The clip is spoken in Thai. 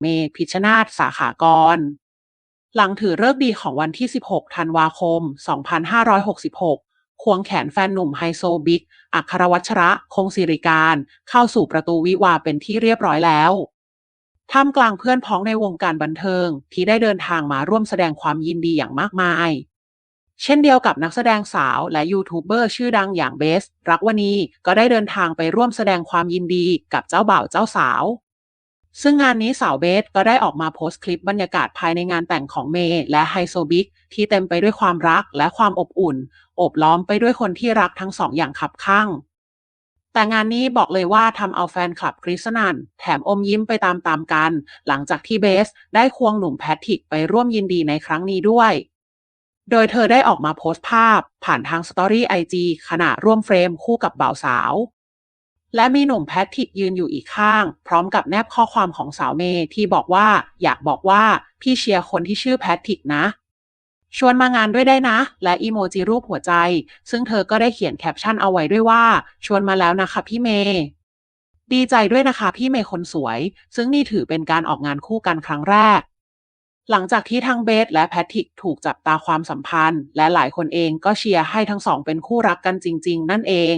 เมพิชนาธสาขากร หลังถือเลิกดีของวันที่ 16 ธันวาคม 2566 ควงแขนแฟนหนุ่มไฮโซบิ๊ก อัครวัชระ คงศิริการ เข้าสู่ประตูวิวาเป็นที่เรียบร้อยแล้วท่ามกลางเพื่อนพ้องในวงการบันเทิงที่ได้เดินทางมาร่วมแสดงความยินดีอย่างมากมาย เช่นเดียวกับนักแสดงสาวและยูทูบเบอร์ชื่อดังอย่างเบส รักวณีก็ได้เดินทางไปร่วมแสดงความยินดีกับเจ้าบ่าวเจ้าสาว ซึ่งงานนี้สาวเบสก็ได้ออกมาโพสต์คลิปบรรยากาศภายในงานแต่งของเมย์และไฮโซบิ๊กที่เต็มไปด้วยความรักและความอบอุ่น อบล้อมไปด้วยคนที่รักทั้งสองอย่างขับข้างแต่งานนี้บอกเลยว่าทำเอาแฟนคลับกรีสนันแถมอมยิ้มไปตามๆกัน หลังจากที่เบสได้ควงหนุ่มแพทริกไปร่วมยินดีในครั้งนี้ด้วย โดยเธอได้ออกมาโพสต์ภาพผ่านทางสตอรี่ไอจีขณะร่วมเฟรมคู่กับบ่าวสาว และมีหนุ่มแพทริกยืนอยู่อีกข้าง พร้อมกับแนบข้อความของสาวเมย์ที่บอกว่า อยากบอกว่าพี่เชียร์คนที่ชื่อแพทริกนะ ชวนมางานด้วยได้นะ และอีโมจิรูปหัวใจ ซึ่งเธอก็ได้เขียนแคปชั่นเอาไว้ด้วยว่า ชวนมาแล้วนะคะพี่เมย์ดีใจด้วยนะคะพี่เมย์คนสวย ซึ่งนี่ถือเป็นการออกงานคู่กันครั้งแรก หลังจากที่ทั้งเบสและแพทริกถูกจับตาความสัมพันธ์ และหลายคนเองก็เชียร์ให้ทั้งสองเป็นคู่รักกันจริง ๆ นั่นเอง